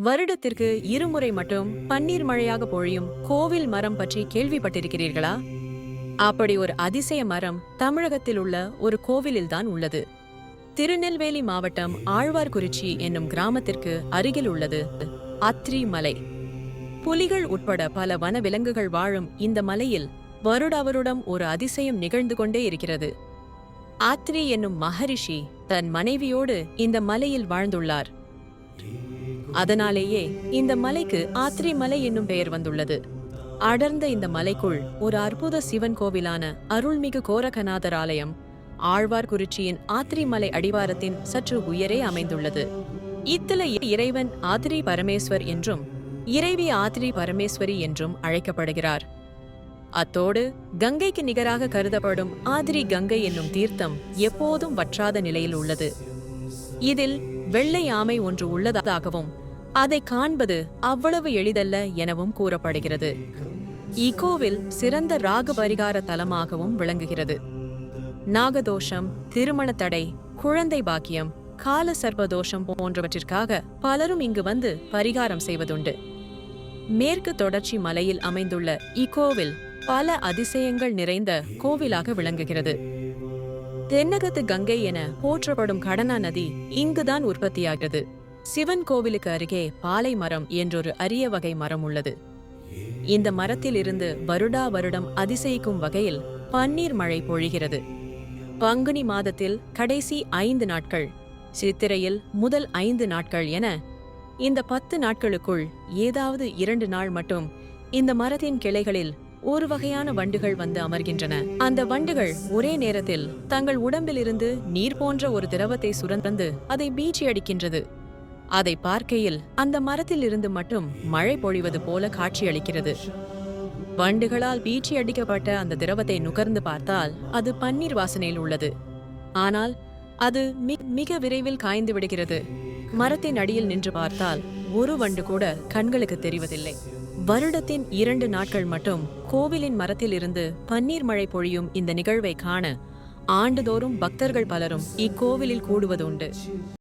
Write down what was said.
வருடத்திற்கு இருமுறை மட்டும் பன்னீர் மழையாக பொழியும் கோவில் மரம் பற்றி கேள்விப்பட்டிருக்கிறீர்களா? அப்படி ஒரு அதிசய மரம் தமிழகத்தில் உள்ள ஒரு கோவிலில்தான் உள்ளது. திருநெல்வேலி மாவட்டம் ஆழ்வார்குறிச்சி என்னும் கிராமத்திற்கு அருகில் உள்ளது. அத்ரி மலை புலிகள் உட்பட பல வனவிலங்குகள் வாழும் இந்த மலையில் வருட வருடம் ஒரு அதிசயம் நிகழ்ந்து கொண்டே இருக்கிறது. ஆத்ரி என்னும் மகரிஷி தன் மனைவியோடு இந்த மலையில் வாழ்ந்துள்ளார். அதனாலேயே இந்த மலைக்கு ஆத்ரி மலை என்னும் பெயர் வந்துள்ளது. அடர்ந்த இந்த மலைக்குள் ஒரு அற்புத சிவன் கோவிலான அருள்மிகு கோரகநாதர் ஆலயம் ஆழ்வார்குறிச்சியின் ஆத்ரி மலை அடிவாரத்தின் சற்று உயரே அமைந்துள்ளது. இத்தல இறைவன் ஆத்ரி பரமேஸ்வர் என்றும் இறைவி ஆத்ரி பரமேஸ்வரி என்றும் அழைக்கப்படுகிறார். அத்தோடு கங்கைக்கு நிகராக கருதப்படும் ஆதிரி கங்கை என்னும் தீர்த்தம் எப்போதும் வற்றாத நிலையில் உள்ளது. இதில் வெள்ளை ஆமை ஒன்று உள்ளதாகவும் அதை காண்பது அவ்வளவு எளிதல்ல எனவும் கூறப்படுகிறது. இக்கோவில் சிறந்த ராக பரிகார தலமாகவும் விளங்குகிறது. நாகதோஷம் திருமண தடை குழந்தை பாக்கியம் கால சர்வதோஷம் போன்றவற்றிற்காக பலரும் இங்கு வந்து பரிகாரம் செய்வதுண்டு. மேற்கு தொடர்ச்சி மலையில் அமைந்துள்ள இக்கோவில் பல அதிசயங்கள் நிறைந்த கோவிலாக விளங்குகிறது. தென்னகத்து கங்கை என போற்றப்படும் கடனா நதி இங்குதான் உற்பத்தியாகிறது. சிவன் கோவிலுக்கு அருகே பாலை மரம் என்றொரு அரிய வகை மரம் உள்ளது. இந்த மரத்தில் இருந்து வருடா வருடம் அதிசயிக்கும் வகையில் பன்னீர் மழை பொழிகிறது. பங்குனி மாதத்தில் கடைசி ஐந்து நாட்கள் சித்திரையில் முதல் ஐந்து நாட்கள் என இந்த பத்து நாட்களுக்குள் ஏதாவது இரண்டு நாள் மட்டும் இந்த மரத்தின் கிளைகளில் ஒரு வகையான வண்டுகள் வந்து அமர்கின்றன. அந்த வண்டுகள் ஒரே நேரத்தில் தங்கள் உடம்பிலிருந்து நீர் போன்ற ஒரு திரவத்தை சுரந்து அதை பீச்சி அடிக்கின்றது. அதை பார்க்கையில் அந்த மரத்தில் இருந்து மட்டும் மழை பொழிவது போல காட்சியளிக்கிறது வண்டுகளால் பீச்சி அடிக்கப்பட்ட அந்த திரவத்தை நுகர்ந்து பார்த்தால் அது பன்னீர் வாசனையில் உள்ளது. ஆனால் அது மிக விரைவில் காய்ந்து விடுகிறது. மரத்தின் அடியில் நின்று பார்த்தால் ஒரு வண்டு கூட கண்களுக்கு தெரிவதில்லை. வருடத்தின் இரண்டு நாட்கள் மட்டும் கோவிலின் மரத்தில் இருந்து பன்னீர் மழை பொழியும் இந்த நிகழ்வை காண ஆண்டுதோறும் பக்தர்கள் பலரும் இக்கோவிலில் கூடுவதுண்டு.